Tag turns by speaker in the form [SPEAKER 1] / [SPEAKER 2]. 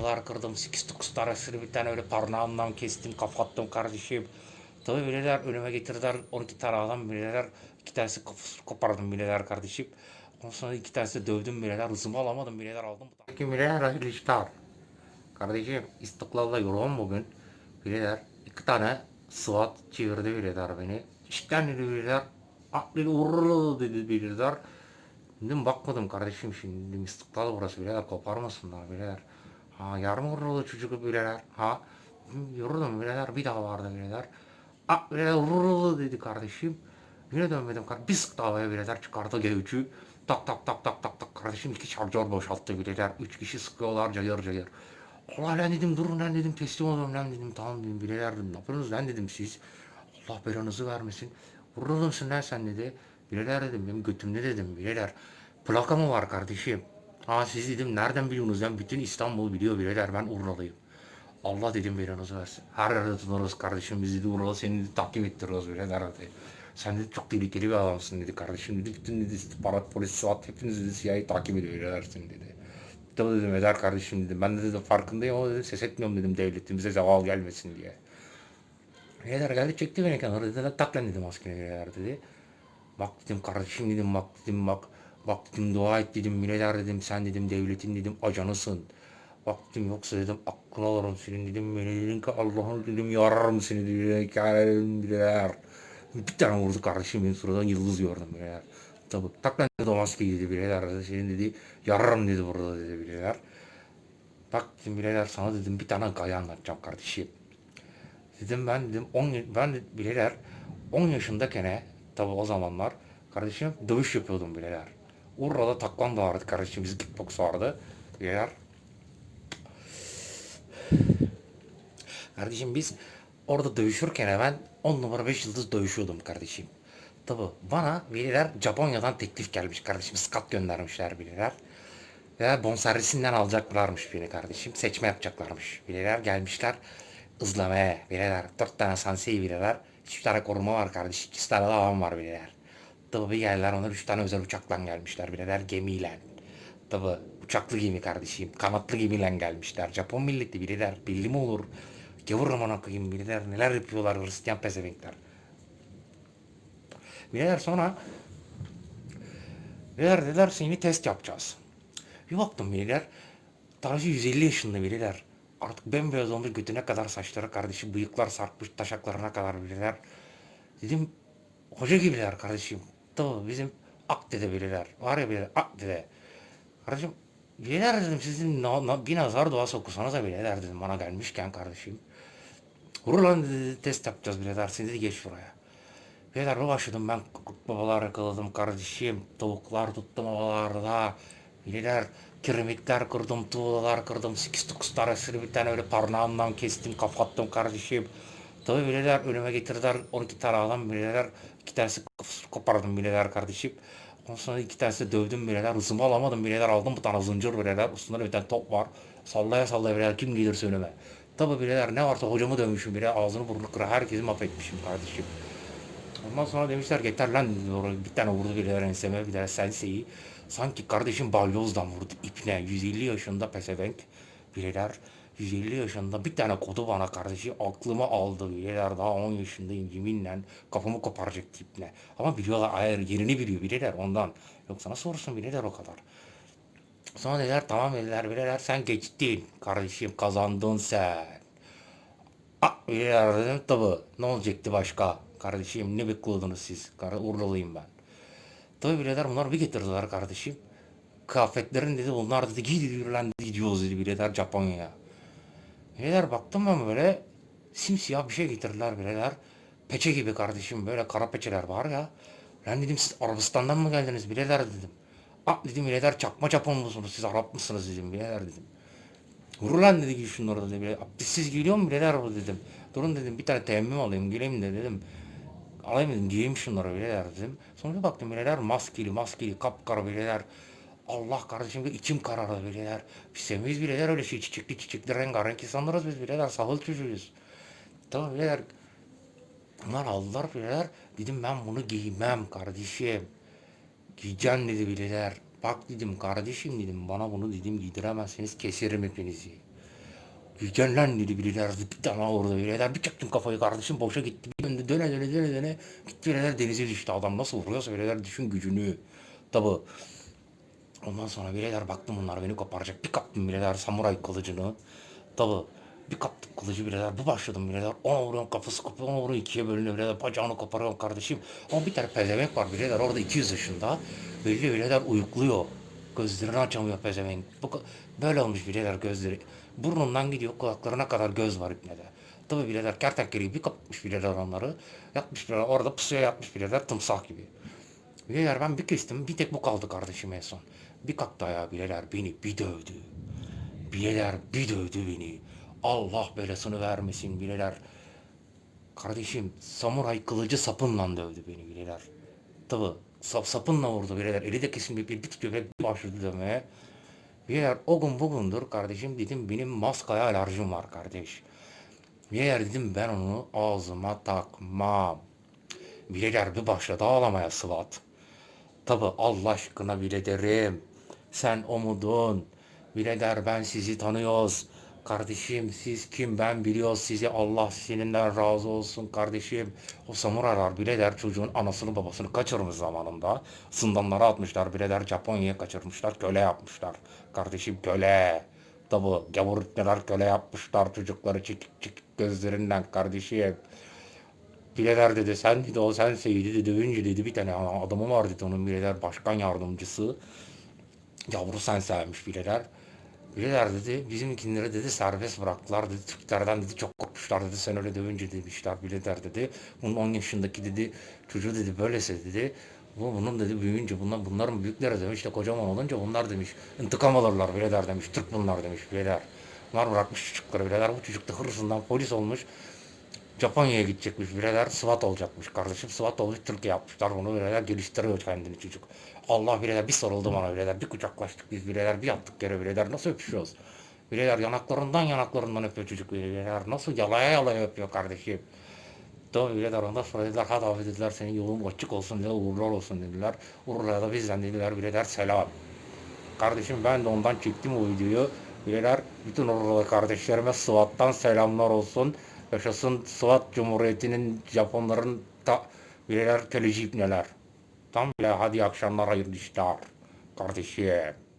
[SPEAKER 1] tuğlalar kırdım. Sekiz dokuz tanesini bir tane öyle parmağımdan kestim kapattım kardeşim. Tabii bileler önüme getirdiler 12 tane adam bileler. iki tanesi kopardım bileler kardeşim. Ondan sonra iki tanesi dövdüm bileler. Hızımı alamadım bileler aldım. Peki bileler hayırlı işler. Kardeşim istiklalda yoruldum bugün. Bileler iki tane SWAT çevirdi bileler beni. İşten dedi bileler. Aklı vurur dedi bileler. Dedim bakmadım kardeşim şimdi istiklal burası bileler koparmasınlar bileler. Ha yarım vururdu çocuk bileler. Ha yoruldım bileler bir daha vardı bileler. Ah bileler vururdu dedi kardeşim. Yine dönmedim kardeşim. Bir sıktı havaya bileler çıkardı G3'ü. Tak tak tak tak tak tak kardeşim iki şarjör boşalttı bileler. Üç kişi sıkıyorlar cayır cayır. Allah lan dedim durun lan dedim teslim olun lan dedim tamam dedim bileler dedim ne yapıyorsunuz lan dedim siz. Allah belanızı vermesin. Vurur musun lan sen dedi. Bileler dedim benim götümde dedim bileler. Plaka mı var kardeşim? Ha siz dedim nereden biliyorsunuz lan bütün İstanbul biliyor bileler ben Urla'lıyım. Allah dedim belanızı versin. Her yerde tutarız kardeşim biz dedi Urla seni dedi, takip ettiriyoruz bileler dedi. Sen dedi çok tehlikeli bir adamsın dedi kardeşim dedi. Bütün dedi istihbarat polis SWAT hepiniz dedi CIA'yı takip ediyor bileler seni dedi. Tabii dedim eder kardeşim dedim. Ben de dedim farkındayım ama dedim ses etmiyorum dedim devletimize zeval gelmesin diye. Birader geldi çekti beni kenara dedi. Tak lan dedim maskeni birader dedi. Bak dedim kardeşim dedim bak dedim bak. Bak dedim dua et dedim birader dedim sen dedim devletin dedim ajanısın. Bak dedim yoksa dedim aklını alırım senin dedim beni dedim ki Allah'ın dedim yararım seni dedim birader. Bir tane vurdu kardeşim benim suradan yıldız gördüm birader. Tabii tak lan dedi o maskeyi dedi senin dedi yararım dedi burada dedi birader. Bak dedim birader sana dedim bir tane gaye anlatacağım kardeşim. Dedim ben dedim 10 ben bileler 10 yaşındayken tabi o zamanlar kardeşim dövüş yapıyordum bileler. Urla'da taekwondo vardı kardeşim bizim kickbox vardı bileler. Kardeşim biz orada dövüşürken ben 10 numara 5 yıldız dövüşüyordum kardeşim. Tabi bana bileler Japonya'dan teklif gelmiş kardeşim. Skat göndermişler bileler. Ve bonservisinden alacaklarmış beni kardeşim. Seçme yapacaklarmış. Bileler gelmişler ızlamaya bileler. Dört tane sansei bileler. Üç tane koruma var kardeş. İki tane de havan var bileler. Tabi geldiler onlar üç tane özel uçakla gelmişler bileler gemiyle. Tabi uçaklı gemi kardeşim. Kanatlı gemiyle gelmişler. Japon milleti bileler. Belli mi olur? Gavur amına koyayım bileler. Neler yapıyorlar Hristiyan pezevenkler. Bileler sonra Bileler dediler seni test yapacağız. Bir baktım bileler. Tanrıcı 150 yaşında bileler. Artık bembeyaz olmuş götüne kadar saçları kardeşim. Bıyıklar sarkmış taşaklarına kadar bileler. Dedim hoca gibiler kardeşim. Tabii bizim ak dede bileler. Var ya bileler ak dede. Kardeşim bileler dedim sizin na, na, bir nazar duası okusanız da bileler dedim bana gelmişken kardeşim. Vur dedi test yapacağız bileler. Sen dedi geç buraya. Beyler bir başladım ben babalar yakaladım kardeşim. Tavuklar tuttum havalarda. Bileler kiremitler kırdım, tuğlalar kırdım. Sekiz dokuz tanesini bir tane öyle parmağımdan kestim, kapattım kardeşim. Tabii bileler önüme getirdiler 12 tane adam bileler. iki tanesi kopardım bileler kardeşim. Ondan sonra iki tanesi dövdüm bileler. Hızımı alamadım bileler. Aldım bir tane zincir bileler. Üstünde bir tane top var. Sallaya sallaya bileler kim gelirse önüme. Tabii bileler ne varsa hocamı dövmüşüm bile. Ağzını burnunu kıra herkesi mahvetmişim kardeşim. Ondan sonra demişler yeter lan bir tane vurdu birileri enseme bir tane senseyi. Sanki kardeşim balyozdan vurdu ipne. 150 yaşında pesevenk biriler. 150 yaşında bir tane kodu bana kardeşi aklımı aldı biriler daha 10 yaşındayım yeminle kafamı koparacak ipne. Ama biliyorlar ayar yerini biliyor biriler ondan. Yoksa nasıl vursun biriler o kadar. Sonra dediler tamam dediler biriler sen geçtin kardeşim kazandın sen. Ah biriler dedim tabi ne olacaktı başka kardeşim ne bekliyordunuz siz? Urlalıyım ben. Tabi birader bunlar bir getirdiler kardeşim. Kıyafetlerin dedi bunlar dedi lan dedi, gidiyoruz dedi birader Japonya'ya. Birader baktım ben böyle simsiyah bir şey getirdiler birader. Peçe gibi kardeşim böyle kara peçeler var ya. Lan dedim siz Arabistan'dan mı geldiniz birader dedim. Ah dedim birader çakma Japon musunuz siz Arap mısınız dedim birader dedim. Vur lan dedi ki şunları dedi. Abdestsiz geliyor mu birader bu dedim. Durun dedim bir tane temmim alayım geleyim de dedim. Alayım dedim giyeyim şunları birader dedim. Sonra baktım birader maskeli maskeli kapkara birader. Allah kardeşim bir içim karardı birader. Biz sevmeyiz birader öyle şey çiçekli çiçekli rengarenk insanlarız biz birader sahil çocuğuyuz. Tamam birader. Bunlar aldılar birader. Dedim ben bunu giymem kardeşim. Giyeceğim dedi birader. Bak dedim kardeşim dedim bana bunu dedim giydiremezseniz keserim hepinizi. Yiyeceksin lan dedi biriler. Bir tane orada biriler. Bir çaktım kafayı kardeşim boşa gitti. Bir döne döne döne döne. Gitti biriler denize düştü. Adam nasıl vuruyorsa biriler düşün gücünü. Tabi. Ondan sonra biriler baktım bunlar beni koparacak. Bir kaptım biriler samuray kılıcını. Tabi. Bir kaptım kılıcı biriler. Bir başladım biriler. Ona vuruyorum kafası kopuyor. Ona vuruyorum ikiye bölünüyor biriler. Bacağını koparıyorum kardeşim. Ama bir tane pezevenk var biriler. Orada 200 yaşında. Belli biriler uyukluyor. Gözlerini açamıyor pezevenk. Bu, böyle olmuş biriler gözleri. Burnundan gidiyor kulaklarına kadar göz var ipnede. Tabi biriler kertenkeleyi bir kapmış biriler onları. Yatmış biriler orada pusuya yatmış biriler tımsah gibi. Bileler ben bir kestim bir tek bu kaldı kardeşim en son. Bir kalktı ayağa bileler beni bir dövdü. Bileler bir dövdü beni. Allah belasını vermesin bileler. Kardeşim samuray kılıcı sapınla dövdü beni bileler. Tabi sap, sapınla vurdu bileler. Eli de kesin bir, bir, bir tutuyor bir başladı dövmeye. Bileler o gün bugündür kardeşim dedim benim maskaya alerjim var kardeş. Bileler dedim ben onu ağzıma takmam. Bileler bir başladı ağlamaya Sıvat. Tabi Allah aşkına bile derim. Sen umudun. Birader ben sizi tanıyoruz. Kardeşim siz kim ben biliyoruz sizi Allah seninden razı olsun kardeşim. O samuraylar birader çocuğun anasını babasını kaçırmış zamanında. Zindanlara atmışlar birader Japonya'ya kaçırmışlar köle yapmışlar. Kardeşim köle. Tabi gavur ipneler köle yapmışlar çocukları çekik çekik gözlerinden kardeşim. Bileler dedi sen dedi o sen dedi dövünce dedi bir tane adamı var dedi onun bileler başkan yardımcısı. Yavru sen sevmiş bileler. Bileler dedi bizimkinleri dedi serbest bıraktılar dedi Türklerden dedi çok korkmuşlar dedi sen öyle dövünce demişler bileler dedi. Bunun 10 yaşındaki dedi çocuğu dedi böylese dedi bu bunun dedi büyüyünce bunlar bunların büyükleri demiş de kocaman olunca bunlar demiş intikam alırlar bileler demiş Türk bunlar demiş bileler. Bunlar bırakmış çocukları bileler bu çocuk da hırsından polis olmuş. Japonya'ya gidecekmiş birader SWAT olacakmış kardeşim. SWAT olmuş Türkiye yapmışlar bunu birader geliştiriyor kendini çocuk. Allah birader bir sarıldı bana birader bir kucaklaştık biz birader bir yaptık yere birader nasıl öpüşüyoruz? Birader yanaklarından yanaklarından öpüyor çocuk birader nasıl yalaya yalaya öpüyor kardeşim. Tabii birader ondan sonra dediler hadi abi dediler senin yolun açık olsun dediler uğurlar olsun dediler. Uğurlar da bizden dediler birader selam. Kardeşim ben de ondan çektim o videoyu. Bileler bütün orada kardeşlerime SWAT'tan selamlar olsun. Yaşasın SWAT Cumhuriyeti'nin Japonların ta bileler köleci ibneler. Tam bile hadi akşamlar hayırlı işler. Kardeşim.